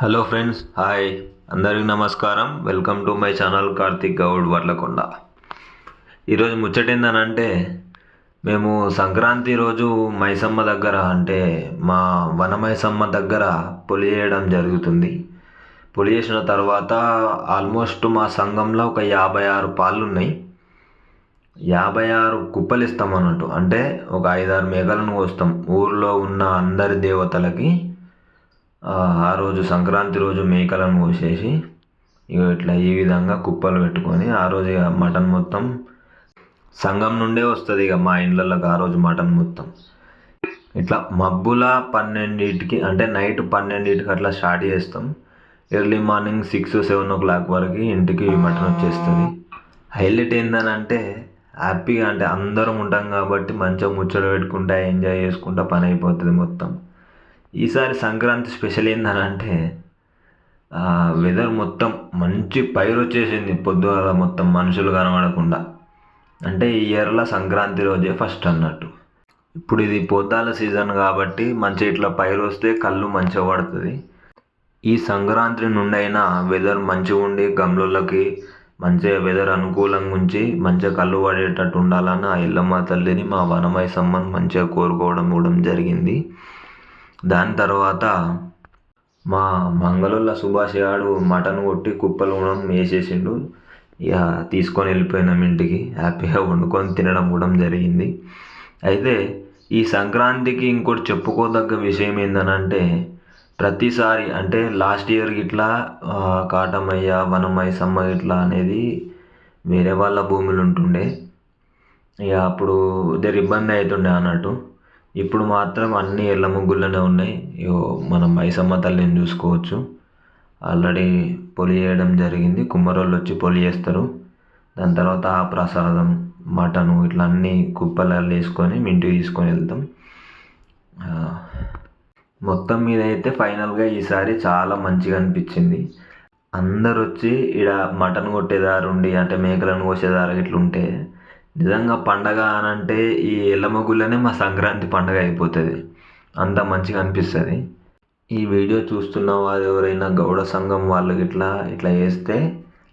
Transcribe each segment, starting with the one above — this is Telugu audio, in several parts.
హలో ఫ్రెండ్స్ హాయ్ అందరికీ నమస్కారం. Welcome to my channel Karthik Goud Varlakonda ఈరోజు ముచ్చట ఏందనంటే మేము సంక్రాంతి రోజు మైసమ్మ దగ్గర అంటే మా వన మైసమ్మ దగ్గర పొలి చేయడం జరుగుతుంది. పొలి చేసిన తర్వాత ఆల్మోస్ట్ మా సంఘంలో ఒక యాభై ఆరు పాళ్ళు ఉన్నాయి యాభై ఆరు కుప్పలు ఇస్తాం అన్నట్టు అంటే ఒక ఐదారు మేకలను కోస్తాం. ఊర్లో ఉన్న అందరి దేవతలకి ఆ రోజు సంక్రాంతి రోజు మేకలను కోసేసి ఇక ఇట్లా ఈ విధంగా కుప్పలు పెట్టుకొని ఆ రోజు ఇక మటన్ మొత్తం సంఘం నుండే వస్తుంది ఇక మా ఇండ్లలోకి ఆ రోజు మటన్ మొత్తం. ఇట్లా మబ్బుల పన్నెండింటికి అంటే నైట్ పన్నెండింటికి అట్లా స్టార్ట్ చేస్తాం. Early morning six seven o'clock వరకు ఇంటికి మటన్ వచ్చేస్తుంది. హైలైట్ ఏంటంటే హ్యాపీగా అంటే అందరం ఉంటాం కాబట్టి మంచిగా ముచ్చట పెట్టుకుంటా ఎంజాయ్ చేసుకుంటా పని అయిపోతుంది మొత్తం. ఈసారి సంక్రాంతి స్పెషల్ ఏందనంటే వెదర్ మొత్తం మంచి పైరు వచ్చేసింది పొద్దుగాల మొత్తం మనుషులు కనబడకుండా. అంటే ఈ ఇయర్లో సంక్రాంతి రోజే ఫస్ట్ అన్నట్టు. ఇప్పుడు ఇది పొద్దాల సీజన్ కాబట్టి మంచి ఇట్లా పైరు వస్తే కళ్ళు మంచిగా పడుతుంది. ఈ సంక్రాంతి నుండైనా వెదర్ మంచిగా ఉండి గమ్లకి మంచిగా వెదర్ అనుకూలంగా ఉంచి మంచిగా కళ్ళు పడేటట్టు ఉండాలని ఆ ఇల్లమ్మ తల్లిని మా వనమైసమ్మని మంచిగా కోరుకోవడం కూడా జరిగింది. దాని తర్వాత మా మంగళూళ్ళ సుభాష్ గారు మటన్ కొట్టి కుప్పలు కూడా వేసేసిండు. ఇక తీసుకొని వెళ్ళిపోయినాం ఇంటికి. హ్యాపీగా వండుకొని తినడం కూడా జరిగింది. అయితే ఈ సంక్రాంతికి ఇంకోటి చెప్పుకోదగ్గ విషయం ఏంటనంటే ప్రతిసారి అంటే లాస్ట్ ఇయర్ ఇట్లా కాటమయ్య వనమైసమ్మ ఇట్లా అనేది వేరే వాళ్ళ భూములు ఉంటుండే. ఇక అప్పుడు ఇద్దరు ఇబ్బంది అవుతుండే అన్నట్టు. ఇప్పుడు మాత్రం అన్ని ఎల్ల ముగ్గుల్లోనే ఉన్నాయి. ఇగో మనం మైసమ్మ తల్లిని చూసుకోవచ్చు. ఆల్రెడీ పొలి చేయడం జరిగింది. కుమ్మరోళ్ళు వచ్చి పొలి చేస్తారు. దాని తర్వాత ఆ ప్రసాదం మటను ఇట్లా అన్ని కుప్పలలో వేసుకొని మీ ఇంటికి తీసుకొని వెళ్తాం. మొత్తం మీద అయితే ఫైనల్గా ఈసారి చాలా మంచిగా అనిపించింది. అందరు వచ్చి ఇక్కడ మటన్ కొట్టేదారుండి అంటే మేకలను కోసేదారు ఇట్లుంటే ఉంటే నిజంగా పండగ అని అంటే ఈ ఎల్లమగుళ్ళనే మా సంక్రాంతి పండగ అయిపోతుంది. అంత మంచిగా అనిపిస్తుంది. ఈ వీడియో చూస్తున్న వారు ఎవరైనా గౌడ సంఘం వాళ్ళు ఇట్లా ఇట్లా చేస్తే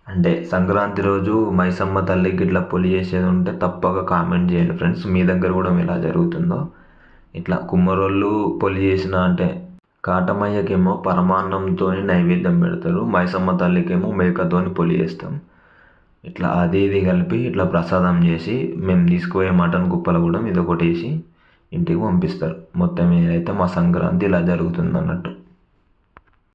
అంటే సంక్రాంతి రోజు మైసమ్మ తల్లికి ఇట్లా పొలి చేసేది ఉంటే తప్పక కామెంట్ చేయండి ఫ్రెండ్స్. మీ దగ్గర కూడా ఎలా జరుగుతుందో. ఇట్లా కుమ్మరోళ్ళు పొలి చేసిన అంటే కాటమయ్యకేమో పరమాన్నంతో నైవేద్యం పెడతారు. మైసమ్మ తల్లికేమో మేకతోని పొలి చేస్తాం. ఇట్లా అది ఇది కలిపి ఇట్లా ప్రసాదం చేసి మేము తీసుకుపోయే మటన్ కుప్పలు కూడా ఇది ఒకటి వేసి ఇంటికి పంపిస్తారు. మొత్తం ఏదైతే మా సంక్రాంతి ఇలా జరుగుతుంది అన్నట్టు